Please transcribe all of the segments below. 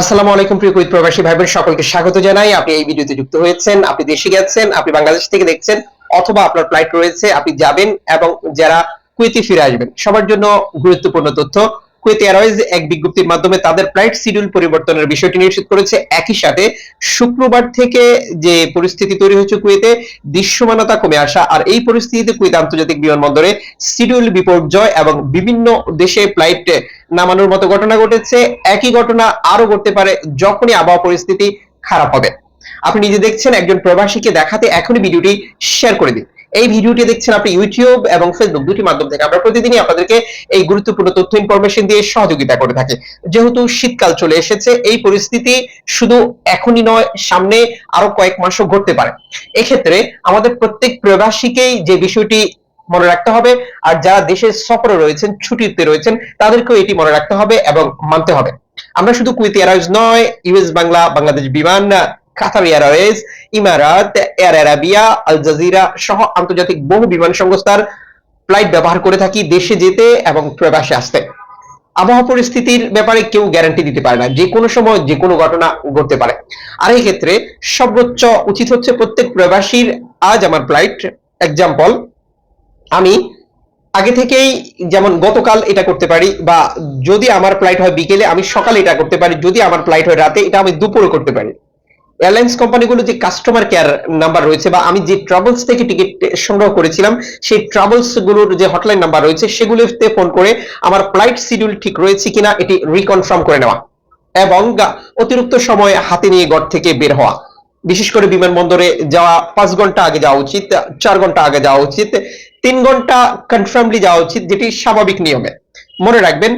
আসসালামু আলাইকুম, প্রিয় কুইত প্রবাসী ভাই বোন সকলকে স্বাগত জানাই। আপনি এই ভিডিওতে যুক্ত হয়েছেন, আপনি দেশে গেছেন, আপনি বাংলাদেশ থেকে দেখছেন, অথবা আপনার ফ্লাইট রয়েছে, আপনি যাবেন এবং যারা কুইতে ফিরে আসবেন, সবার জন্য গুরুত্বপূর্ণ তথ্য কুয়েত এয়ারওয়েজ এক বিজ্ঞপ্তির মাধ্যমে তাদের ফ্লাইট শিডিউল পরিবর্তনের বিষয়টি নিশ্চিত করেছে। একই সাথে শুক্রবার থেকে যে পরিস্থিতি তৈরি হয়েছে কুয়েতে, দৃশ্যমানতা কমে আসা আর এই পরিস্থিতিতে কুয়েত আন্তর্জাতিক বিমানবন্দরে শিডিউল বিপর্যয় এবং বিভিন্ন দেশে ফ্লাইট নামানোর মতো ঘটনা ঘটেছে। একই ঘটনা আরও ঘটতে পারে যখনই আবহাওয়া পরিস্থিতি খারাপ হবে। আপনি নিজে দেখছেন একজন প্রবাসীকে দেখাতে এখনই ভিডিওটি শেয়ার করে দিন। এই ভিডিওটি দেখছেন আপনি ইউটিউব এবং ফেসবুক দুটি মাধ্যম থেকে। আমরা প্রতিদিনই আপনাদেরকে এই গুরুত্বপূর্ণ তথ্য ইনফরমেশন দিয়ে সহযোগিতা করে থাকি। যেহেতু শীতকাল চলে এসেছে, এই পরিস্থিতি শুধু এখনই নয়, সামনে আরও কয়েক মাসও ঘটতে পারে। এক্ষেত্রে আমাদের প্রত্যেক প্রবাসীকেই যে বিষয়টি মনে রাখতে হবে, আর যারা দেশের সফরে রয়েছেন, ছুটিতে রয়েছেন, তাদেরকেও এটি মনে রাখতে হবে এবং মানতে হবে। আমরা শুধু কুইত এয়ারওয়েজ নয়, US Bangla, Bangladesh Biman Qatar airways ইমারাত air Arabia Al Jazeera সহ আন্তর্জাতিক বহু বিমান সংস্থার ফ্লাইট ব্যবহার করে থাকি, দেশে যেতে এবং প্রবাসে আসতে। আবহাওয়া পরিস্থিতির ব্যাপারে কেউ গ্যারান্টি দিতে পারে না। যে কোনো সময় যে কোনো ঘটনা ঘটতে পারে। আর এই ক্ষেত্রে সর্বোচ্চ উচিত হচ্ছে প্রত্যেক প্রবাসীর, আজ আমার ফ্লাইট এক্সাম্পল আমি আগে থেকেই যেমন গতকাল এটা করতে পারি বা যদি আমার ফ্লাইট হয় বিকেলে, আমি সকালে এটা করতে পারি। যদি আমার ফ্লাইট হয় রাতে, এটা আমি দুপুরে করতে পারি। এয়ারলাইন্স কোম্পানিগুলো যে কাস্টমার কেয়ার নাম্বার রয়েছে বা আমি যে ট্রাভেলস থেকে টিকিট সংগ্রহ করেছিলাম, সেই ট্রাভেলসগুলোর যে হটলাইন নাম্বার রয়েছে, সেগুলোতে ফোন করে আমার ফ্লাইট শিডিউল ঠিক রয়েছে কিনা এটি রিকনফার্ম করে নেওয়া এবং অতিরিক্ত সময় হাতে নিয়ে ঘর থেকে বের হওয়া। বিশেষ করে বিমানবন্দরে যাওয়া পাঁচ ঘণ্টা আগে যাওয়া উচিত, চার ঘণ্টা আগে যাওয়া উচিত, তিন ঘণ্টা কনফার্মলি যাওয়া উচিত, যেটি স্বাভাবিক নিয়মে। মনে রাখবেন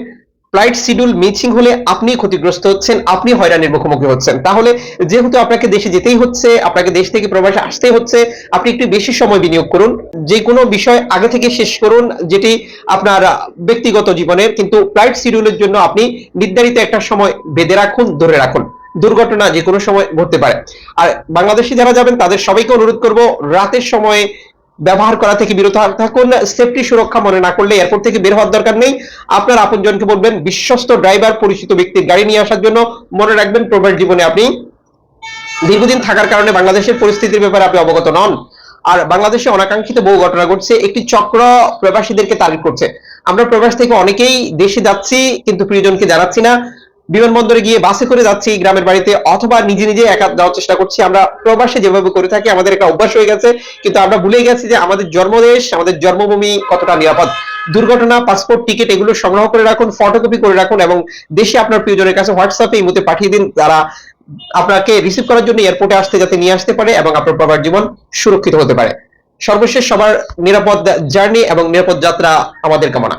ফ্লাইট শিডিউল মিচিং হলে আপনি ক্ষতিগ্রস্ত হচ্ছেন, আপনি হয়রানির মুখোমুখি হচ্ছেন। তাহলে যেহেতু আপনাকে দেশে যেতেই হচ্ছে, আপনাকে দেশ থেকে প্রবাসে আসতেই হচ্ছে, আপনি একটু বেশি সময় বিনিয়োগ করুন। যে কোনো বিষয় আগে থেকে শেষ করুন, যেটি আপনার ব্যক্তিগত জীবনের কিন্তু ফ্লাইট শিডিউলের জন্য আপনি নির্ধারিত একটা সময় বেঁধে রাখুন, ধরে রাখুন। দুর্ঘটনা যে কোনো সময় ঘটতে পারে। আর বাংলাদেশি যারা যাবেন, তাদের সবাইকে অনুরোধ করব, রাতের সময়ে ব্যবহার করা থেকে বিরত থাকুন। সেফটি সুরক্ষা মনে না করলে এয়ারপোর্ট থেকে বের হওয়ার দরকার নেই। আপনার আপনজনকে বলবেন, বিশ্বস্ত ড্রাইভার, পরিচিত ব্যক্তির গাড়ি নিয়ে আসার জন্য মনে রাখবেন, প্রবাস জীবনে আপনি দীর্ঘদিন থাকার কারণে বাংলাদেশের পরিস্থিতির ব্যাপারে আপনি অবগত নন। আর বাংলাদেশে অনাকাঙ্ক্ষিত বহু ঘটনা ঘটছে। একটি চক্র প্রবাসীদেরকে তারিখ করছে। আমরা প্রবাস থেকে অনেকেই দেশে যাচ্ছি, কিন্তু প্রিয়জনকে জানাচ্ছি না। বিমানবন্দরে গিয়ে বাসে করে যাচ্ছি গ্রামের বাড়িতে, অথবা নিজে নিজে একা যাওয়ার চেষ্টা করছি। আমরা প্রবাসে যেভাবে করে থাকি, আমাদের একটা অভ্যাস হয়ে গেছে। কিন্তু আমরা ভুলে গেছি যে আমাদের জন্মদেশ, আমাদের জন্মভূমি কতটা নিরাপদ। দুর্ঘটনা পাসপোর্ট টিকিট এগুলো সংগ্রহ করে রাখুন ফটোকপি করে রাখুন, এবং দেশে আপনার প্রিয়জনের কাছে হোয়াটসঅ্যাপে এই মুহূর্তে পাঠিয়ে দিন। তারা আপনাকে রিসিভ করার জন্য এয়ারপোর্টে আসতে, যাতে নিয়ে আসতে পারে, এবং আপনার প্রবার জীবন সুরক্ষিত হতে পারে। সর্বশেষ সবার নিরাপদ জার্নি এবং নিরাপদ যাত্রা আমাদের কামনা।